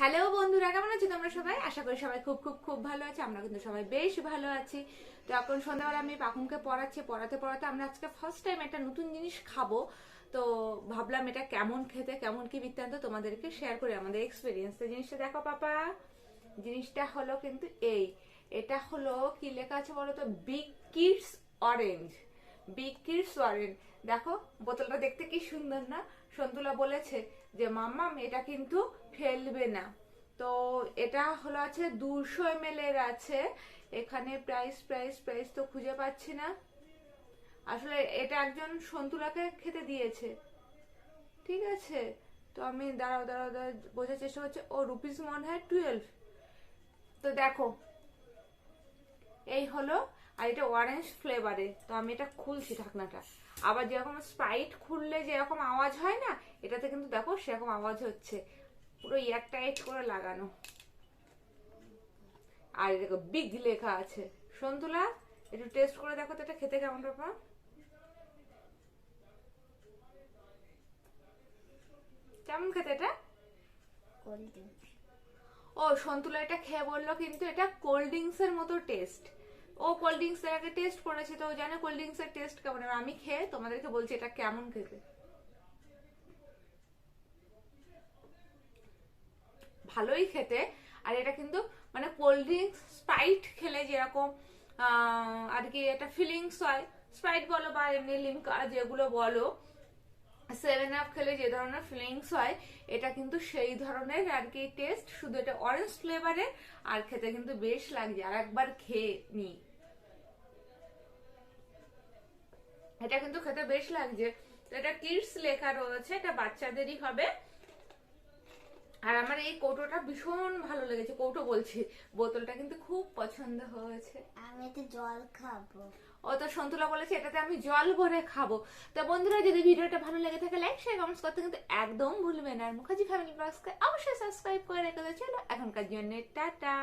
Hello বন্ধুরা, কেমন আছো তোমরা সবাই? আশা করি সবাই খুব খুব খুব ভালো আছে, আমরা কিন্তু সবাই বেশ ভালো আছি। তো এখন সন্ধ্যাবেলা আমি পাখুনকে পড়াচ্ছি, পড়াতে পড়াতে আমরা আজকে ফার্স্ট টাইম একটা নতুন জিনিস খাব। তো ভাবলাম এটা কেমন খেতে, কেমন কি বৃত্তান্ত তোমাদেরকে শেয়ার করি আমাদের এক্সপিরিয়েন্স তো জিনিসটা দেখো পাপা, জিনিসটা হলো কিন্তু এই, এটা হলো কি লেখা আছে বলো তো big kids orange kids orange দেখো, বোতলটা দেখতে কি সুন্দর না? সন্তুলা বলেছে যে মাম্মাম এটা কিন্তু ফেলবে না। তো এটা হলো আছে দুশো এম এর আছে। এখানে প্রাইস প্রাইস প্রাইস তো খুঁজে পাচ্ছি না। আসলে এটা একজন সন্তুলাকে খেতে দিয়েছে। ঠিক আছে? তো আমি দাঁড়াও দাঁড়াও দাঁড়াও, বোঝার চেষ্টা করছি। ও রুপিস মনে হয় টুয়েলভ তো দেখো, এই হলো আর এটা অরেঞ্জ ফ্লেভারে তো আমি এটা খুলছি ঢাকনাটা। আবার যেরকম স্প্রাইট খুললে যেরকম আওয়াজ হয় না এটাতে কিন্তু দেখো সেরকম আওয়াজ হচ্ছে। পুরো ইয়ার টাইট করে লাগানো। আর দেখো বিগ লেখা আছে। সন্তুলা একটু টেস্ট করে দেখো তো এটা খেতে কেমন বাবা কেমন খেতে এটা? ও সন্তুলা এটা খেয়ে বলল কিন্তু এটা কোল্ড ড্রিঙ্কস এর মতো টেস্ট ও কোল্ড ড্রিঙ্কস এর আগে টেস্ট করেছে, তো জানে কোল্ড ড্রিঙ্কস এর টেস্ট কেমন। আমি খেয়ে তোমাদেরকে বলছি এটা কেমন খেতে। ভালোই খেতে। আর এটা কিন্তু মানে কোল্ড ড্রিঙ্কস স্প্রাইট খেলে যেরকম আর কি একটা ফিলিংস হয়। স্প্রাইট বলো বা এমনি লিমকা যেগুলো বলো সেভেন আপ খেলে যে ধরনের ফিলিংস হয়, এটা কিন্তু সেই ধরনের আর কি টেস্ট শুধু এটা অরেঞ্জ ফ্লেভারের আর খেতে কিন্তু বেশ লাগছে। আর একবার খেয়ে নি এটা কিন্তু খেতে বেশ লাগছে। তো এটা কিডস লেখা রয়েছে এটা বাচ্চাদেরই হবে। আর আমার এই কৌটোটা ভীষণ ভালো লেগেছে কৌটো বলছি বোতলটা কিন্তু খুব পছন্দ হয়েছে। আমি একটু জল খাব। ও তো সন্তুলা বলেছে এটাতে আমি জল ভরে খাব। তো বন্ধুরা যদি ভিডিওটা ভালো লেগে থাকে লাইক শেয়ার কমেন্টস করতে কিন্তু একদম ভুলবেন না। আর মুখার্জি ফ্যামিলি ব্লগসকে অবশ্যই সাবস্ক্রাইব করে রেখে। চলো এখনকার জন্য টাটা।